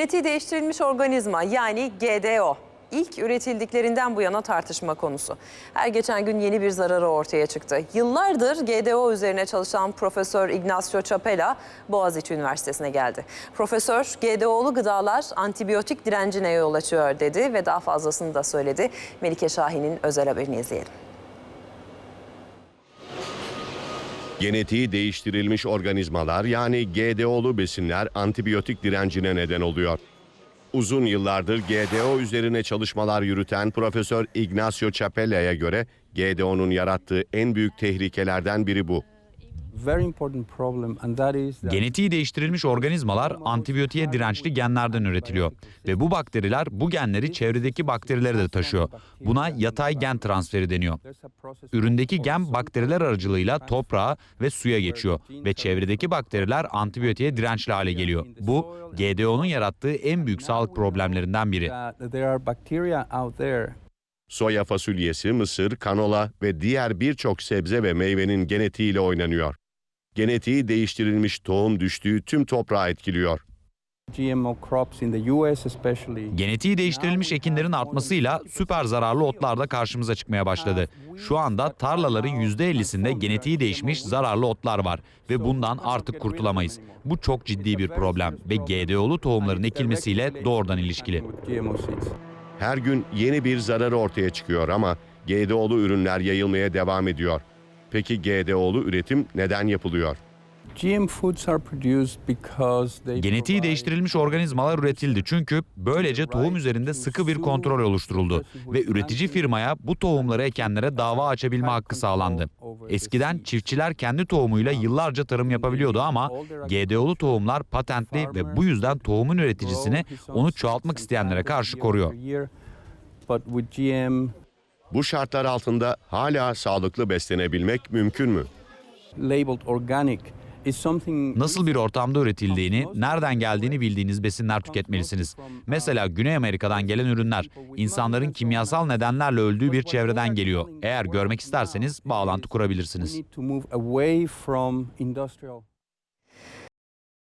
Genetiği değiştirilmiş organizma yani GDO ilk üretildiklerinden bu yana tartışma konusu. Her geçen gün yeni bir zararı ortaya çıktı. Yıllardır GDO üzerine çalışan Profesör Ignacio Chapela Boğaziçi Üniversitesi'ne geldi. Profesör GDO'lu gıdalar antibiyotik direncine yol açıyor dedi ve daha fazlasını da söyledi. Melike Şahin'in özel haberini izleyelim. Genetiği değiştirilmiş organizmalar yani GDO'lu besinler antibiyotik direncine neden oluyor. Uzun yıllardır GDO üzerine çalışmalar yürüten Profesör Ignacio Chapella'ya göre GDO'nun yarattığı en büyük tehlikelerden biri bu. Genetiği değiştirilmiş organizmalar antibiyotiğe dirençli genlerden üretiliyor ve bu bakteriler bu genleri çevredeki bakterilere de taşıyor. Buna yatay gen transferi deniyor. Üründeki gen bakteriler aracılığıyla toprağa ve suya geçiyor ve çevredeki bakteriler antibiyotiğe dirençli hale geliyor. Bu GDO'nun yarattığı en büyük sağlık problemlerinden biri. Soya fasulyesi, mısır, kanola ve diğer birçok sebze ve meyvenin genetiğiyle oynanıyor. Genetiği değiştirilmiş tohum düştüğü tüm toprağı etkiliyor. GMO crops in the US especially Genetiği değiştirilmiş ekinlerin artmasıyla süper zararlı otlar da karşımıza çıkmaya başladı. Şu anda tarlaların %50'sinde genetiği değişmiş zararlı otlar var ve bundan artık kurtulamayız. Bu çok ciddi bir problem ve GDO'lu tohumların ekilmesiyle doğrudan ilişkili. Her gün yeni bir zararı ortaya çıkıyor ama GDO'lu ürünler yayılmaya devam ediyor. Peki GDO'lu üretim neden yapılıyor? Genetiği değiştirilmiş organizmalar üretildi çünkü böylece tohum üzerinde sıkı bir kontrol oluşturuldu ve üretici firmaya bu tohumları ekenlere dava açabilme hakkı sağlandı. Eskiden çiftçiler kendi tohumuyla yıllarca tarım yapabiliyordu ama GDO'lu tohumlar patentli ve bu yüzden tohumun üreticisini onu çoğaltmak isteyenlere karşı koruyor. But with GM Bu şartlar altında hala sağlıklı beslenebilmek mümkün mü? Nasıl bir ortamda üretildiğini, nereden geldiğini bildiğiniz besinler tüketmelisiniz. Mesela Güney Amerika'dan gelen ürünler, insanların kimyasal nedenlerle öldüğü bir çevreden geliyor. Eğer görmek isterseniz bağlantı kurabilirsiniz.